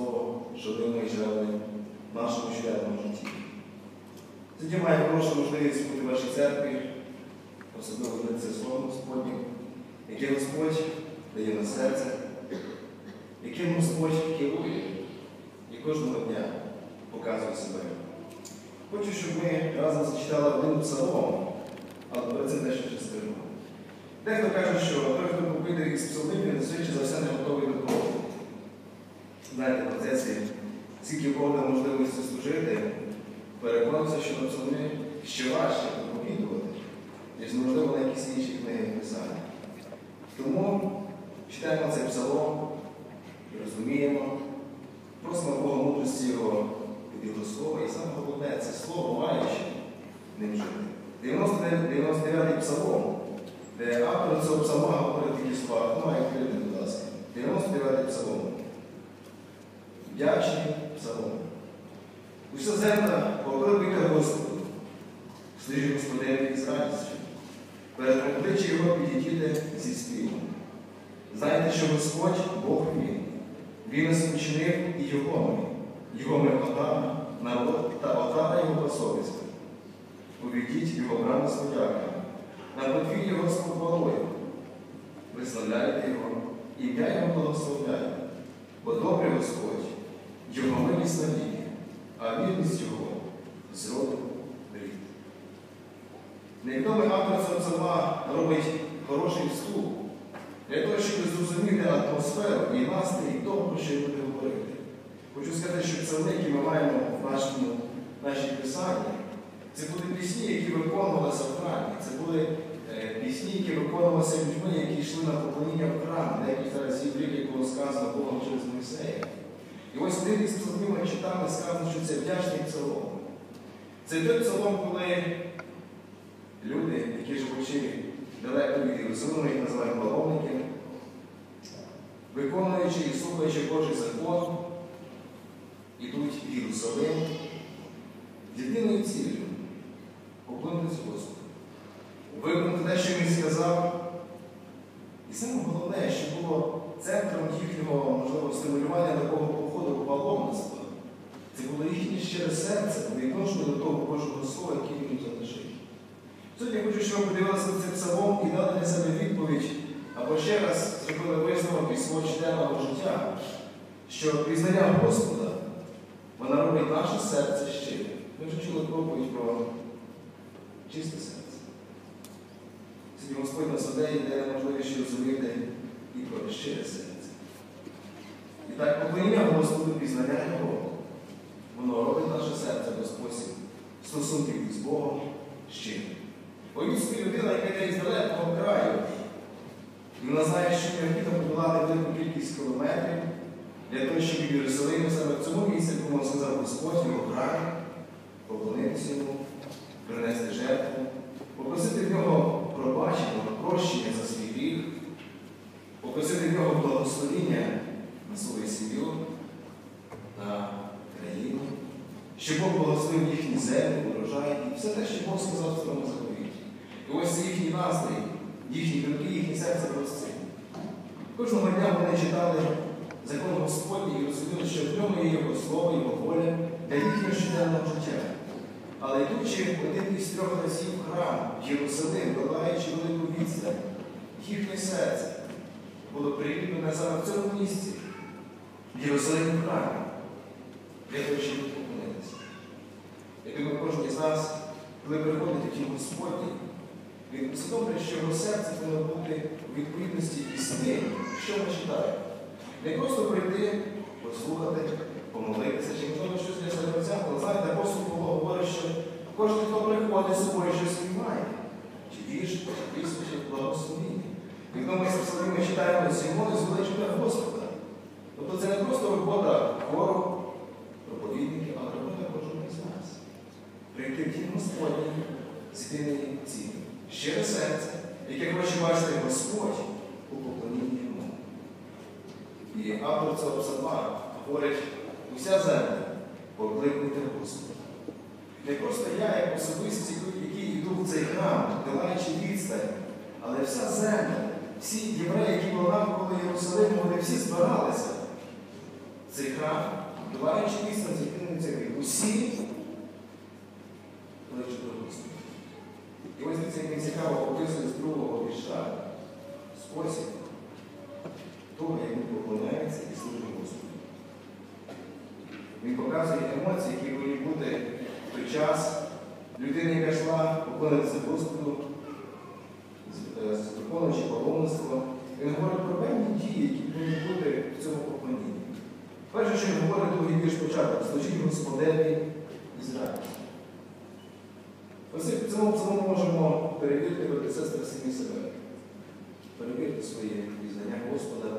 слово, що ми живемо в нашому щоденному житті. Тоді має прошу можливість бути в вашій церкві, особливо це слово Господнє, яке Господь дає на серце, яким Господь керує і кожного дня показує себе. Хочу, щоб ми разом зачитали один псалом, але перед цим дещо ще скажу. Дехто каже, що той, хто попиде із псалмів, він за все не готовий. Знаєте, процесі, скільки Бога можливості служити, переконався, що на псалмі ще важче проповідувати, ніж можливо на якісь інші книги писання. Тому читаємо цей псалом розуміємо, просимо Бога мудрості його від його слова, і саме головне це слово маючи ним жити. 99-й псалом, де автор цього псалма говорить такі слова, хто має відкрити, будь ласка. 99-й псалом. Вдячний псалом. Уся земля покликайте Господу, служі Господеві з радістю. Перед обличчя його підійдіте зі співом. Знайте, що Господь Бог він. Він нас учинив і його ми, його ми народ та отара його посовість. Увійдіть його брами з подяками, на подвір'ї його з похвалою. Виславляйте його, ім'я його благословляйте, бо добрий Господь, його милість а вірність його з роду в рід. Невідомий автор цього псалма робить хороший вступ для того, щоб зрозуміти атмосферу і настрій того, про що я буду говорити. Хочу сказати, що псалми, які ми маємо в нашому, нашій писанні, це були пісні, які виконувалися в храмі. Це були пісні, які виконувалися людьми, які йшли на поклоніння в храм, декілька разів в рік, як було сказано Богом через Мойсея. І ось із псалмів ми читали, сказано, що це вдячний псалом. Це той псалом, коли люди, які живучи далеко від Єрусалиму, їх називають паломники, виконуючи і слухаючи Божий закон, ідуть в Єрусалим з єдиною цілею поклонитися Господу. Виконати те, що він сказав. І саме головне, що було центром їхнього, можливо, стимулювання такого походу паломництва, це було їхнє щире серце по до того Божого Слова, яке він залишив. Сьогодні хочу, щоб ви подивилися цей псалом і дали себе відповідь, або ще раз зробили висновок із свого членного життя, що пізнання Господа, вона робить наше серце щире. Ми вже чули проповідь про чисте серце. Сьогодні Господь нас і дає можливість розуміти і про серце. І так поклоніння Господу, пізнання Його, воно робить наше серце до спосіб стосунків із Богом щирим. Уявіть собі людина, яка йде із далекого краю, і вона знає, що необхідно подолати велику кількість кілометрів для того, щоб в Єрусалимі саме в цьому місці, кому сказав Господь, його храмі, поклонитися йому, принести жертву, попросити в нього пробачення, прощення за свій гріх, попросити в нього благословіння на свою сім'ю, на країну, щоб Бог благословив їхні землі, урожай і все те, що Бог сказав в цьому заповіті. І ось їхній настрій, їхні думки, їхні серця прості. Кожного дня вони читали закон Господній і розуміли, що в ньому є Його слово, Його воля для їхнього щоденного життя. Але йдучи один із трьох разів храм Єрусалим, долаючи велику відстань, їхнє серце було приліплене саме в цьому місці, в Єрусалимі храмі, для того, щоб поклонитися. Я думаю, кожен із нас, коли приходить у тім Господній, він усвідомлює, що його серце повинно бути у відповідності із тим, що ми читаємо. Не просто прийти, послухати, помолитися, чи можливо щось для себе взяти, знаєте, апостол Павло говорить, що кожен, хто приходить з собою, щось спіймає. Чи вірш, чи пісню, чи благословіння. Тому ми з ми читаємо Сімони звеличення Господа. Тобто це не просто робота хору, проповідників, але робота кожного з нас. Прийти в тім Господній з єдиної цілі. Щире серце, яке хоче бачити Господь у поклонінні йому. І автор цього псалма говорить, уся земля покликуйте Господа. Не просто я, як особисті, які йду в цей храм, долаючи відстань, але вся земля, всі євреї, які були навколо Єрусалиму, вони всі збиралися. Цей храм, долаючи відстань, з яким Усі Господа. І ось це він цікаво описує з другого вірша. Спосіб. Того, як він поклоняється і служить Господу. Він показує емоції, які повинні бути в той час. Людини, яка йшла поклонитися Господу, з- е, з- виконуючи паломництво. Він говорить про певні дії, які повинні бути в цьому поклонінні. Перше, що говорить, другий вірш початок, служіть Господеві із радістю. Ось в цьому псалму можемо перевірити, брати сестри, самі себе. Перевірити своє пізнання Господа,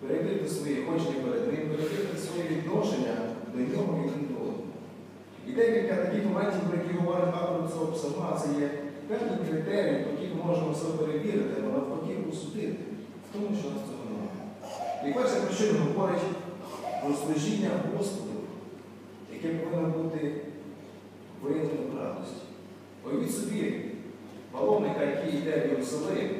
перевірити свої хочення перед Ним, перевірити своє відношення до нього і до одного. І декілька таких моментів, про які говорить автор цього псалма, це є певні критерії, по яких ми можемо себе перевірити, але навпаки усудити в тому, що нас цього немає. І перше, про що він говорить про служіння Господу, яке повинно бути виявлено в радості. Уявіть собі паломника, який йде в Єрусалим,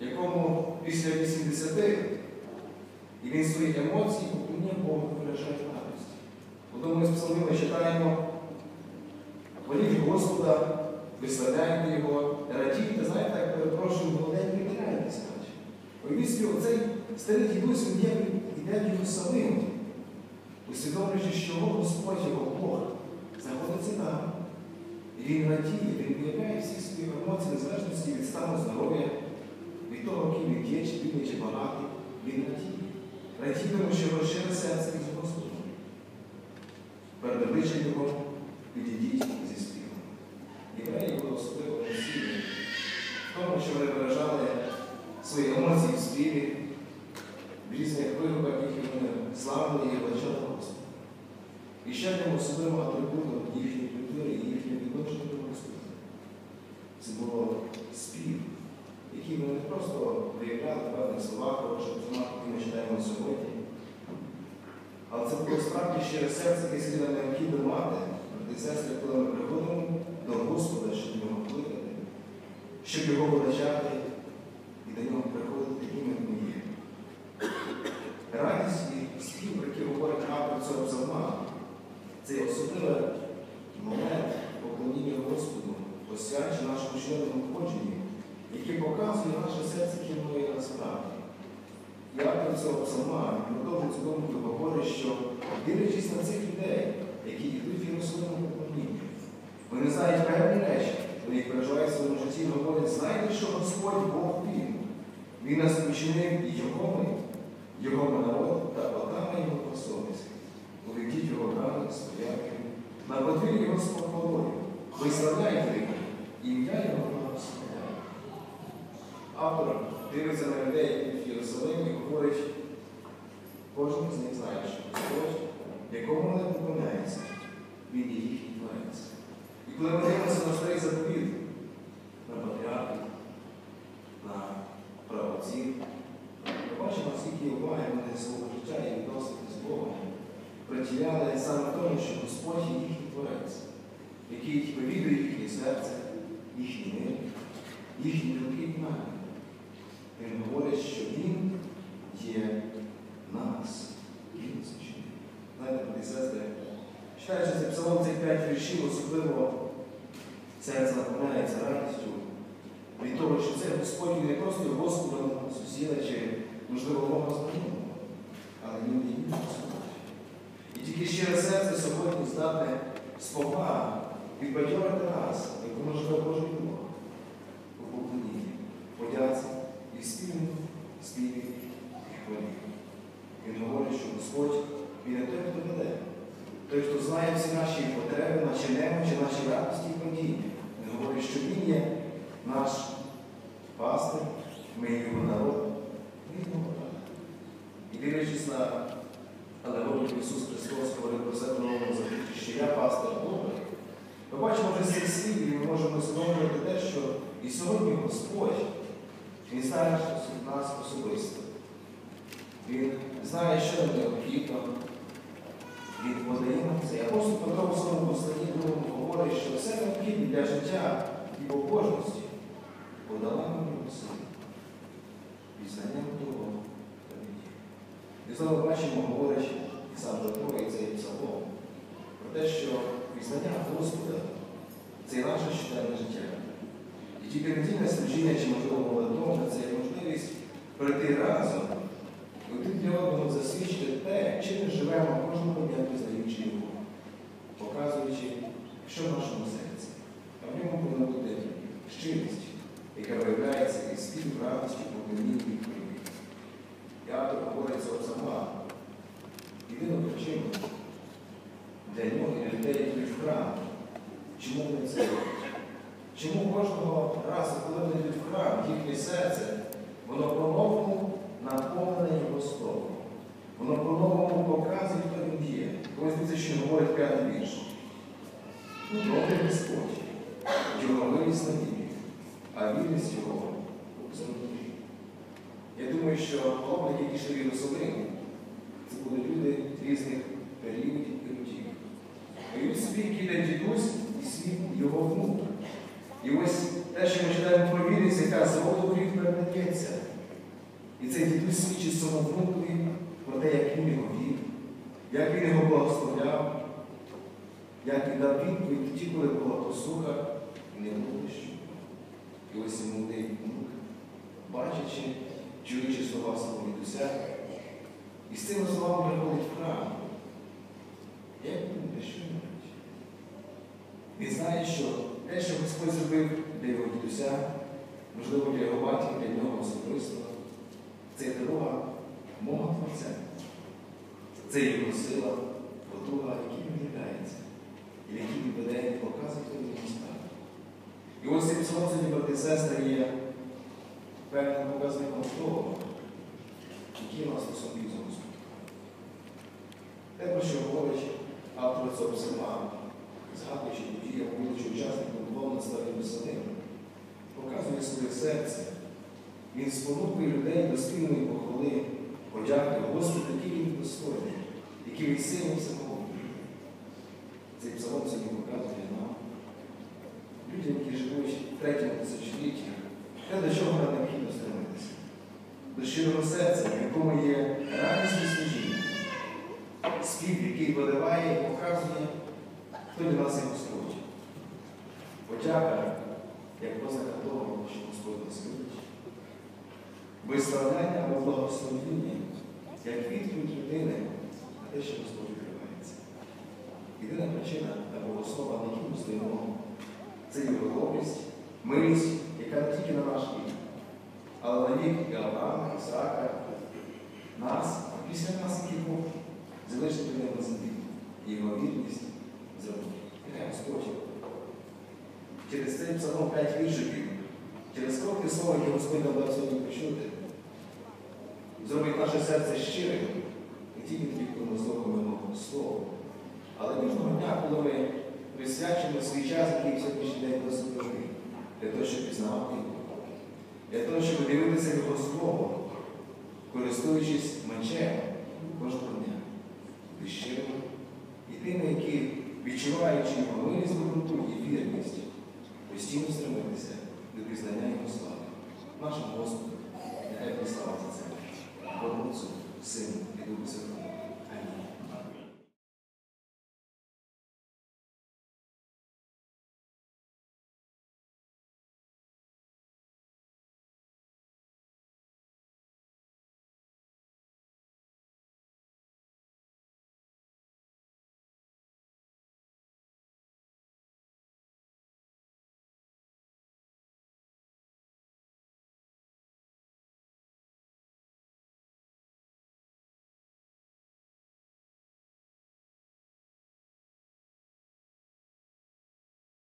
якому після 80 і він свої емоції поклоніння Богу виражає. В одному із псалмів читаємо, хваліть Господа, виславляйте Його, радійте, знаєте, так перепрошую, молоденький. Уявіть собі, оцей старий дідусь, він йде в Єрусалим, усвідомлюючи, що Господь його Бог знаходиться там. І він радіє, він виявляє всі свої емоції, незалежності від стану здоров'я, від того, який він є, чи бідний, чи багатий, він радіє. Радіє, тому що розшире серце із Господом. Перед обличчям його підійдіть зі співом. Євреї були особливо насілі в тому, що вони виражали свої емоції в співі, в різних вигуках, які вони славили і величали Господа. І ще одним особливим атрибутом їхньої культури і їхнього відношення до Господа. Це було спів, який вони не просто виявляли в певних словах, хороших псалмах, які ми читаємо сьогодні. Але це було справді щире серце, яке слід необхідно мати, брати сестри, коли ми приходимо до Господа, щоб його кликати, щоб його величати і до нього приходити таким, як ми є. Радість і спів, про який говорить автор цього псалма, це особливий момент поклоніння Господу, посвячений нашому членному ходженню, який показує наше серце, яке воно є насправді. І автор цього псалма продовжує цю думку говорить, що дивлячись на цих людей, які йдуть в Єрусалиму поклоніння, вони знають певні речі, вони переживають в своєму житті і говорять, знаєте, що Господь Бог він. Він нас учинив і його ми, його народ та отами його посольницькі. Уведіть його рани, стояти, на подвір'ї його з похвалою, виславляйте його, ім'я його благословляє. Автор дивиться на людей в Єрусалимі говорить, кожен з них знає, що Господь, якому вони поклоняються, він є їхній творець. І коли дивимося на старий заповіт, на патріархів, на правоців, ми бачимо, наскільки уваги вони свого життя і відносини з Богом приділяли саме тому, що Господь є їхній творець, який вивідує їхнє серце, їхній мир, їхні думки і наміри. Він говорить, що Він є нас. Він звичайно. Знаєте, брати сестри, читаючи цей псалом цих п'ять віршів, особливо серце наповняється радістю від того, що це Господь не просто Господом сусіда чи, можливо, мого знайомого, але він є Господь. Тільки щире серце сьогодні здатне з поваги підбадьорити нас, яку можливо Божий Бог у поклонінні, подяці і спільному співі і хвалі. Він говорить, що Господь він не той, хто веде, той, хто знає всі наші потреби, наші немочі, наші радості і падіння. Він говорить, що Він є наш пастир, ми його народ, він рада. І дивлячись на алегорію Ісус Христос говорить про себе в новому завіті, що я пастир добрий. Ми бачимо вже з цих слів, ми можемо усвідомлювати те, що і сьогодні Господь, Він знає нас особисто. Він знає, що нам необхідно. Він подає нам це. Апостол Петро в своєму посланні другому говорить, що все необхідне для життя і побожності подала нам його син. Пізнанням того та відділ. І знову бачимо, говорить сам Петро і цей псалом, про те, що пізнання Господа це і наше щоденне життя. І тільки недільне служіння чи можливо молитовне це є можливість прийти разом і один для одного засвідчити те, чим ми живемо кожного дня пізнаючи його, показуючи, що в нашому серці. А в ньому повинна бути щирість, яка виявляється із співрадості, покоління і любві. Я автор говорить цього сама. Єдину причину для нього і людей, які в храм. Чому вони це роблять? Чому кожного разу, коли вони йдуть в храм, їхнє серце, воно по-новому наповнене Його словом. Воно по-новому показує, хто він є. Колись дивіться, що говорить п'ятий вірш. Добрий Господь, його милість на віки, а вірність його завжди. Я думаю, що паломники, які йшли в Єрусалим, це були люди різних періодів і років. І ось свій киде дідусь і свій його внук. І ось те, що ми читаємо про вірність, яка з роду в передається. І цей дідусь свідчить своєму про те, як він його вів, як він його благословляв, як він дав відповідь тоді, коли була посуха і не було дощу. І ось молодий внук, бачачи, чуючи слова свого дідуся, і з цими словами приходить в храм. Як він що він знає, що те, що Господь зробив для його дідуся, можливо, для його батька, для нього особисто, це дорога мого Творця. Це його сила, потуга, який він являється, і в якій він веде і показує, хто насправді. І ось цей псалом брати і сестри, є певним показником того, який у нас особливий з Господом. Те, про що говорить автор цього псалма, згадуючи події, будучи учасником двох наставів Єрусалим, показує своє серце. Він спонукує людей до спільної похвали, подяки Господу, який він достойний, який він сильний всемогутній. Цей псалом сьогодні показує нам, людям, які живуть в третьому тисячолітті, те, до чого нам необхідно стремитися. До щирого серця, в якому є радісне служіння, спів, який подаває і показує, хто для нас є Господь. Подяка, як познака того, що Господь нас любить. Виставляння або благословіння, як відповідь людини на те, що Господь відкривається. Єдина причина або основа, ми стоїмо, це його добрість, милість, яка не тільки на наш вік, але на вік і Авраама, Ісаака, нас, а після нас, який Бог залишить на землі, і його вірність Господь. Через цей псалом п'ять віршиків, через коротке слово, яке Господь дав сьогодні почути, зробить наше серце щирим, не тільки тоді, коли ми слухаємо Слово, але кожного дня, коли ми присвячуємо свій час, який сьогоднішній день досить важливий, для того, щоб пізнавати Його, для того, щоб дивитися Його Слово, користуючись мечем кожного дня, і щирими, і тими, які, відчуваючи його милість, доброту і вірність, постійно стремитися до пізнання Його слави. Нашому Господу, нехай слава за це, Богу Сину і Духу Святому.